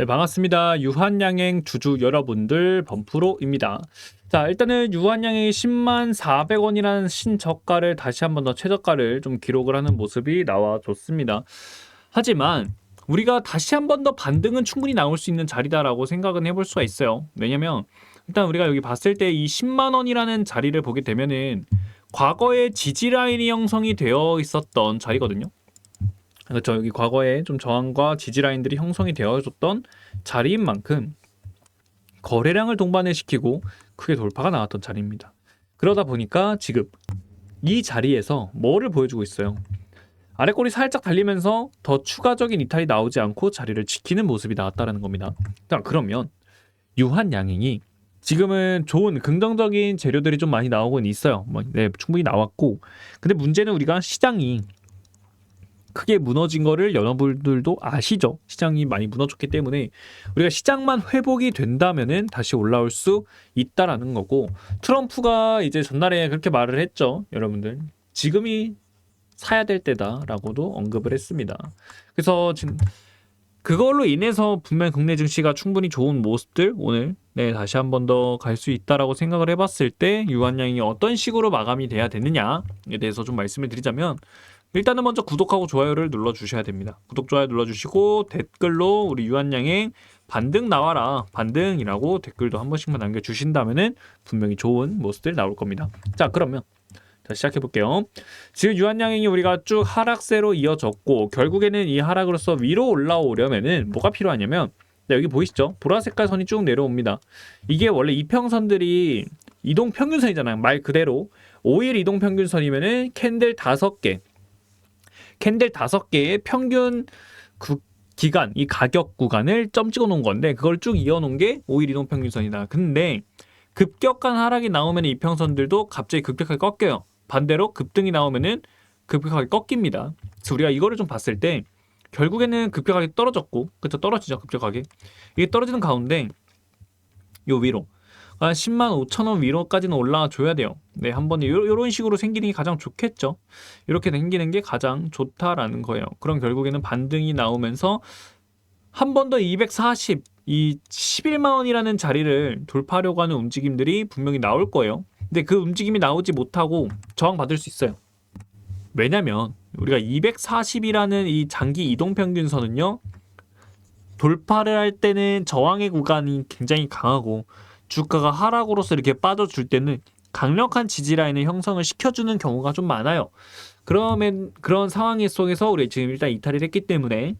네, 반갑습니다. 유한양행 주주 여러분들 범프로입니다. 자, 일단은 유한양행이 10만 400원이라는 신저가를 다시 한번 더 최저가를 좀 기록을 하는 모습이 나와줬습니다. 하지만 우리가 다시 한번 더 반등은 충분히 나올 수 있는 자리다라고 생각은 해볼 수가 있어요. 왜냐면 일단 우리가 여기 봤을 때 이 10만 원이라는 자리를 보게 되면은 과거에 지지 라인이 형성이 되어 있었던 자리거든요. 그렇죠. 여기 과거에 좀 저항과 지지 라인들이 형성이 되어졌던 자리인 만큼 거래량을 동반을 시키고 크게 돌파가 나왔던 자리입니다. 그러다 보니까 지금 이 자리에서 뭐를 보여주고 있어요? 아래꼬리 살짝 달리면서 더 추가적인 이탈이 나오지 않고 자리를 지키는 모습이 나왔다는 겁니다. 자, 그러면 유한 양행이 지금은 좋은 긍정적인 재료들이 좀 많이 나오곤 있어요. 뭐, 네, 충분히 나왔고. 근데 문제는 우리가 시장이 크게 무너진 거를 여러분들도 아시죠? 시장이 많이 무너졌기 때문에 우리가 시장만 회복이 된다면은 다시 올라올 수 있다라는 거고 트럼프가 이제 전날에 그렇게 말을 했죠. 여러분들. 지금이 사야 될 때다라고도 언급을 했습니다. 그래서 지금 그걸로 인해서 분명 국내 증시가 충분히 좋은 모습들 오늘 네 다시 한 번 더 갈 수 있다라고 생각을 해봤을 때 유한양이 어떤 식으로 마감이 돼야 되느냐에 대해서 좀 말씀을 드리자면 일단은 먼저 구독하고 좋아요를 눌러주셔야 됩니다. 구독, 좋아요 눌러주시고 댓글로 우리 유한양의 반등 나와라 반등이라고 댓글도 한 번씩만 남겨주신다면은 분명히 좋은 모습들 나올 겁니다. 자 그러면 자 시작해 볼게요. 지금 유한양행이 우리가 쭉 하락세로 이어졌고 결국에는 이 하락으로서 위로 올라오려면은 뭐가 필요하냐면 네, 여기 보이시죠? 보라 색깔 선이 쭉 내려옵니다. 이게 원래 이평선들이 이동 평균선이잖아요. 말 그대로 5일 이동 평균선이면은 캔들 5개 캔들 다섯 개의 평균 구, 기간, 이 가격 구간을 점 찍어 놓은 건데 그걸 쭉 이어 놓은 게 5일 이동 평균선이다. 근데 급격한 하락이 나오면 이평선들도 갑자기 급격하게 꺾여요. 반대로 급등이 나오면은 급격하게 꺾입니다. 그래서 우리가 이거를 좀 봤을 때 결국에는 급격하게 떨어졌고 그쵸 떨어지죠 급격하게 이게 떨어지는 가운데 요 위로 한 10만 5천 원 위로까지는 올라와 줘야 돼요. 네, 한 번에 이런 식으로 생기는 게 가장 좋겠죠. 이렇게 생기는 게 가장 좋다라는 거예요. 그럼 결국에는 반등이 나오면서 한 번 더 240, 이 11만 원이라는 자리를 돌파하려고 하는 움직임들이 분명히 나올 거예요. 근데 그 움직임이 나오지 못하고 저항받을 수 있어요. 왜냐면 우리가 240이라는 이 장기 이동 평균선은요. 돌파를 할 때는 저항의 구간이 굉장히 강하고 주가가 하락으로서 이렇게 빠져줄 때는 강력한 지지 라인을 형성을 시켜주는 경우가 좀 많아요. 그러면 그런 상황 속에서 우리 지금 일단 이탈을 했기 때문에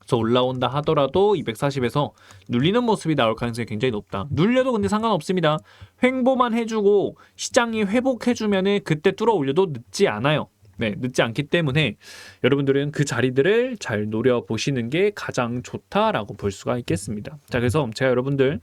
그래서 올라온다 하더라도 240에서 눌리는 모습이 나올 가능성이 굉장히 높다. 눌려도 근데 상관없습니다. 횡보만 해주고 시장이 회복해주면은 그때 뚫어 올려도 늦지 않아요. 네, 늦지 않기 때문에 여러분들은 그 자리들을 잘 노려 보시는 게 가장 좋다라고 볼 수가 있겠습니다. 자, 그래서 제가 여러분들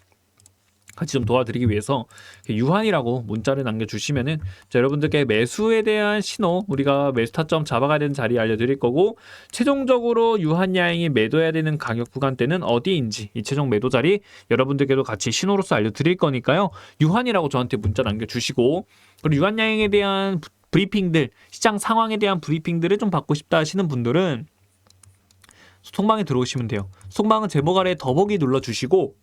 같이 좀 도와드리기 위해서 유한이라고 문자를 남겨주시면은 여러분들께 매수에 대한 신호 우리가 매수 타점 잡아가야 되는 자리 알려드릴 거고 최종적으로 유한 야행이 매도해야 되는 가격 구간대는 어디인지 이 최종 매도 자리 여러분들께도 같이 신호로서 알려드릴 거니까요 유한이라고 저한테 문자 남겨주시고 그리고 유한 야행에 대한 브리핑들 시장 상황에 대한 브리핑들을 좀 받고 싶다 하시는 분들은 소통방에 들어오시면 돼요. 소통방은 제목 아래 더보기 눌러주시고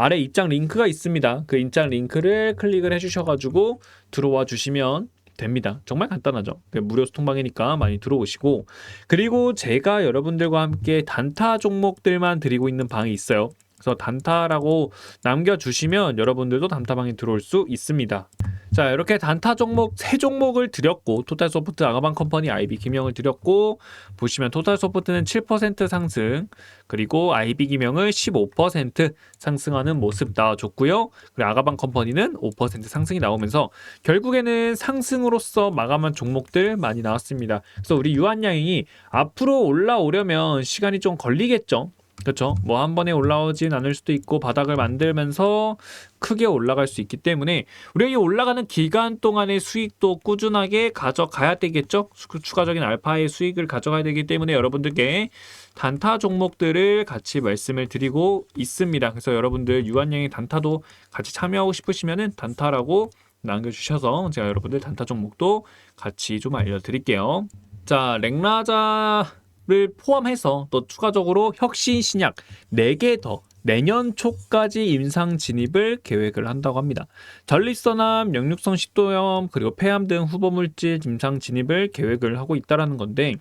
아래 입장 링크가 있습니다. 그 입장 링크를 클릭을 해주셔가지고 들어와 주시면 됩니다. 정말 간단하죠. 그 무료 소통방이니까 많이 들어오시고 그리고 제가 여러분들과 함께 단타 종목들만 드리고 있는 방이 있어요. 그래서 단타라고 남겨주시면 여러분들도 단타방에 들어올 수 있습니다. 자 이렇게 단타 종목 세 종목을 드렸고 토탈 소프트 아가방 컴퍼니 IB 김영을 드렸고 보시면 토탈 소프트는 7% 상승 그리고 IB 김영을 15% 상승하는 모습 나와줬고요. 그리고 아가방 컴퍼니는 5% 상승이 나오면서 결국에는 상승으로서 마감한 종목들 많이 나왔습니다. 그래서 우리 유한양이 앞으로 올라오려면 시간이 좀 걸리겠죠 그렇죠. 뭐 한 번에 올라오진 않을 수도 있고 바닥을 만들면서 크게 올라갈 수 있기 때문에 우리가 이 올라가는 기간 동안의 수익도 꾸준하게 가져가야 되겠죠. 추가적인 알파의 수익을 가져가야 되기 때문에 여러분들께 단타 종목들을 같이 말씀을 드리고 있습니다. 그래서 여러분들 유한양의 단타도 같이 참여하고 싶으시면은 단타라고 남겨주셔서 제가 여러분들 단타 종목도 같이 좀 알려드릴게요. 자, 랭라자 를 포함해서 또 추가적으로 혁신 신약 4개 더 내년 초까지 임상 진입을 계획을 한다고 합니다. 전립선암, 역류성 식도염, 그리고 폐암 등 후보 물질 임상 진입을 계획을 하고 있다라는 건데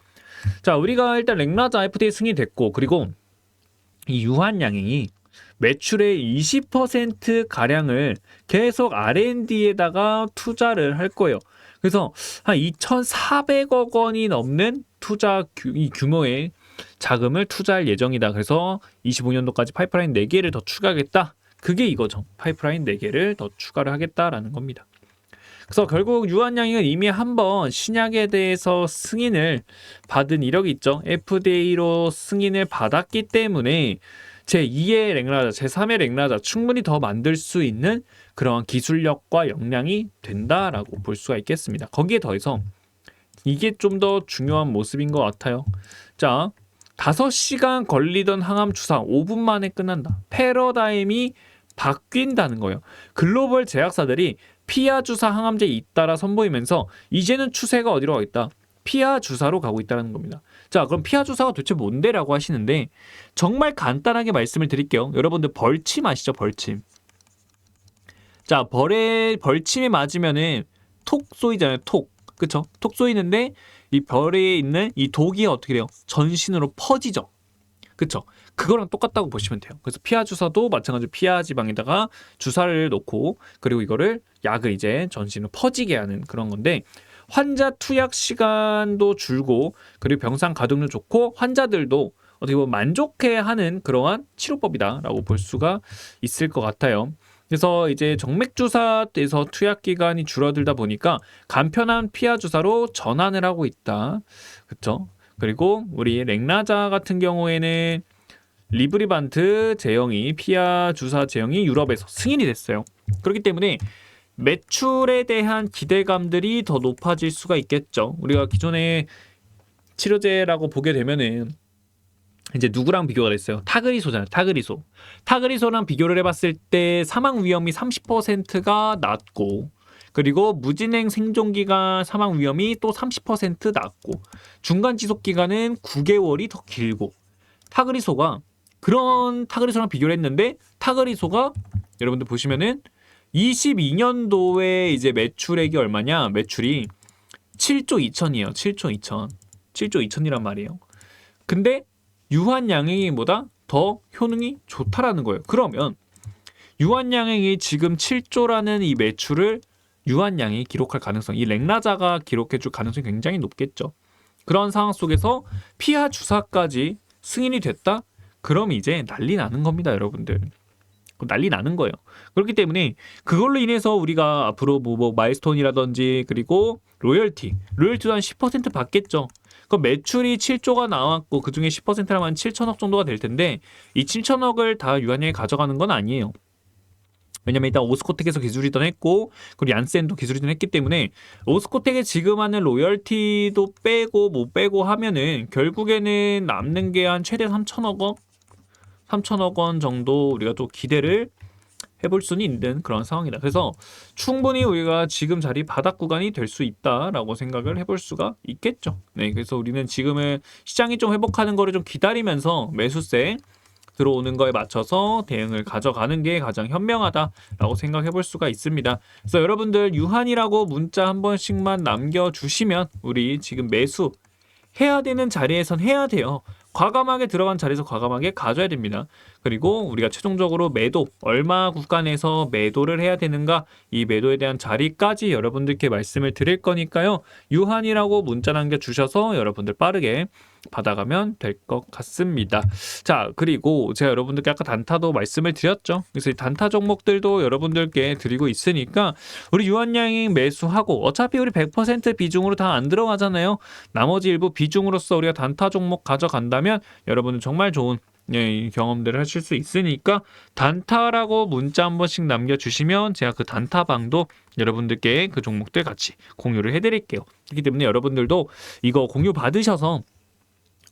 자, 우리가 일단 렉라자 FDA 승인됐고 그리고 이 유한 양행이 매출의 20% 가량을 계속 R&D에다가 투자를 할 거예요. 그래서 한 2,400억 원이 넘는 투자 규, 이 규모의 자금을 투자할 예정이다. 그래서 25년도까지 파이프라인 4개를 더 추가하겠다. 그게 이거죠. 파이프라인 4개를 더 추가를 하겠다라는 겁니다. 그래서 결국 유한양행은 이미 한번 신약에 대해서 승인을 받은 이력이 있죠. FDA로 승인을 받았기 때문에 제2의 랭라자, 제3의 랭라자 충분히 더 만들 수 있는 그러한 기술력과 역량이 된다라고 볼 수가 있겠습니다. 거기에 더해서 이게 좀 더 중요한 모습인 것 같아요. 자, 5시간 걸리던 항암 주사 5분 만에 끝난다. 패러다임이 바뀐다는 거예요. 글로벌 제약사들이 피하 주사 항암제 잇따라 선보이면서 이제는 추세가 어디로 가 있다. 피하 주사로 가고 있다는 겁니다. 자, 그럼 피하 주사가 도대체 뭔데라고 하시는데 정말 간단하게 말씀을 드릴게요. 여러분들 벌침 아시죠? 벌침. 자, 벌에 벌침이 맞으면은 톡 쏘이잖아요. 톡. 그쵸? 톡 쏘이는데 이 별에 있는 이 독이 어떻게 돼요? 전신으로 퍼지죠. 그쵸? 그거랑 똑같다고 보시면 돼요. 그래서 피하 주사도 마찬가지로 피하 지방에다가 주사를 놓고 그리고 이거를 약을 이제 전신으로 퍼지게 하는 그런 건데 환자 투약 시간도 줄고 그리고 병상 가동률 좋고 환자들도 어떻게 보면 만족해하는 그러한 치료법이다라고 볼 수가 있을 것 같아요. 그래서 이제 정맥 주사에서 투약 기간이 줄어들다 보니까 간편한 피하 주사로 전환을 하고 있다. 그렇죠? 그리고 우리 렉나자 같은 경우에는 리브리반트 제형이 피하 주사 제형이 유럽에서 승인이 됐어요. 그렇기 때문에 매출에 대한 기대감들이 더 높아질 수가 있겠죠. 우리가 기존에 치료제라고 보게 되면은 이제 누구랑 비교가 됐어요? 타그리소잖아요. 타그리소. 타그리소랑 비교를 해봤을 때 사망 위험이 30%가 낮고 그리고 무진행 생존 기간 사망 위험이 또 30% 낮고 중간 지속 기간은 9개월이 더 길고 타그리소가 그런 타그리소랑 비교를 했는데 타그리소가 여러분들 보시면은 22년도에 이제 매출액이 얼마냐? 매출이 7조 2천이에요. 7조 2천. 7조 2천이란 말이에요. 근데 유한양행이보다 더 효능이 좋다라는 거예요. 그러면 유한양행이 지금 7조라는 이 매출을 유한양이 기록할 가능성, 이 렉라자가 기록해 줄 가능성이 굉장히 높겠죠. 그런 상황 속에서 피하 주사까지 승인이 됐다? 그럼 이제 난리 나는 겁니다, 여러분들. 난리 나는 거예요. 그렇기 때문에 그걸로 인해서 우리가 앞으로 뭐, 뭐 마일스톤이라든지 그리고 로열티, 로열티도 한 10% 받겠죠. 그 매출이 7조가 나왔고 그 중에 10%라면 7천억 정도가 될 텐데 이 7천억을 다 유한양이 가져가는 건 아니에요. 왜냐면 일단 오스코텍에서 기술이던 했고 그리고 얀센도 기술이던 했기 때문에 오스코텍에 지금 하는 로열티도 빼고 못 빼고 하면은 결국에는 남는 게 한 최대 3천억 원 3천억 원 정도 우리가 또 기대를 해볼 수는 있는 그런 상황이다. 그래서 충분히 우리가 지금 자리 바닥 구간이 될 수 있다라고 생각을 해볼 수가 있겠죠. 네, 그래서 우리는 지금은 시장이 좀 회복하는 거를 좀 기다리면서 매수세 들어오는 거에 맞춰서 대응을 가져가는 게 가장 현명하다라고 생각해 볼 수가 있습니다. 그래서 여러분들 유한이라고 문자 한 번씩만 남겨주시면 우리 지금 매수 해야 되는 자리에선 해야 돼요. 과감하게 들어간 자리에서 과감하게 가져야 됩니다. 그리고 우리가 최종적으로 매도 얼마 구간에서 매도를 해야 되는가 이 매도에 대한 자리까지 여러분들께 말씀을 드릴 거니까요. 유한이라고 문자 남겨 주셔서 여러분들 빠르게 받아가면 될 것 같습니다. 자, 그리고 제가 여러분들께 아까 단타도 말씀을 드렸죠. 그래서 이 단타 종목들도 여러분들께 드리고 있으니까 우리 유한양행 매수하고 어차피 우리 100% 비중으로 다 안 들어가잖아요. 나머지 일부 비중으로서 우리가 단타 종목 가져간다면 여러분은 정말 좋은 예, 경험들을 하실 수 있으니까 단타라고 문자 한 번씩 남겨주시면 제가 그 단타방도 여러분들께 그 종목들 같이 공유를 해드릴게요. 그렇기 때문에 여러분들도 이거 공유 받으셔서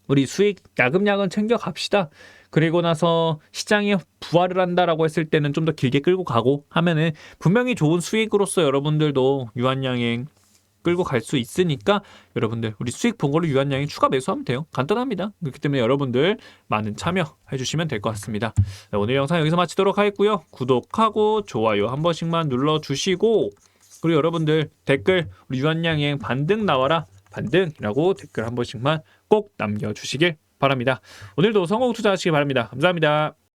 우리 수익 야금야금 챙겨 갑시다. 그리고 나서 시장이 부활을 한다라고 했을 때는 좀 더 길게 끌고 가고 하면은 분명히 좋은 수익으로서 여러분들도 유한양행 끌고 갈 수 있으니까 여러분들 우리 수익 본 걸로 유한양행 추가 매수하면 돼요. 간단합니다. 그렇기 때문에 여러분들 많은 참여해 주시면 될 것 같습니다. 네, 오늘 영상 여기서 마치도록 하겠고요. 구독하고 좋아요 한 번씩만 눌러 주시고 그리고 여러분들 댓글 우리 유한양행 반등 나와라 반등이라고 댓글 한 번씩만 꼭 남겨주시길 바랍니다. 오늘도 성공 투자하시기 바랍니다. 감사합니다.